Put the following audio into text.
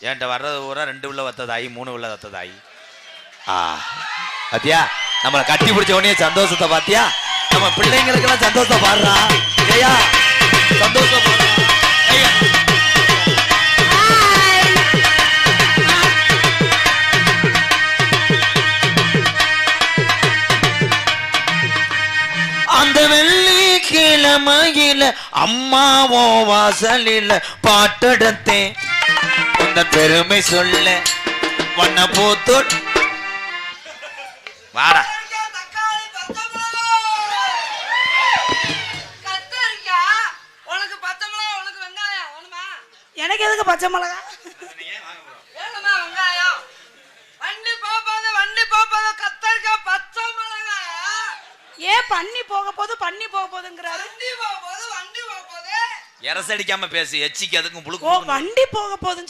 என்கிட்ட வர்றது பூரா ரெண்டு உள்ள வத்ததாயி மூணு உள்ள வத்ததாயி? ஆ. பாத்தியா? நம்மளை கட்டி பிடிச்ச உடனே சந்தோஷத்தை பாத்தியா? நம்ம பிள்ளைங்களுக்கெல்லாம் சந்தோஷத்தை பாடுறா. சந்தோஷம் பாடுறா. அந்த வெள்ளி அம்மாவோ வாசலில பாட்டெடுத்தேன். உந்த பெருமை சொல்ல வண்ண பூத்து வாடா கத்தரிக்காய், உனக்கு பச்சை மிளகா, உனக்கு வெங்காயம் வேணுமா? எனக்கு எதுக்கு பச்சை மிளகா வேணுமா வெங்காயம்? வண்டி போகுது, வண்டி போகுது, கத்தரிக்காய், பச்சை மிளகாயா? ஏன் பண்ணி போக போது பண்ணி போக போதுங்கிறாரு. எரசடிக்காம பேசு எச்சிக்கு அதுக்கும் ஓ புழுக்கு வண்டி போக போதுன்னு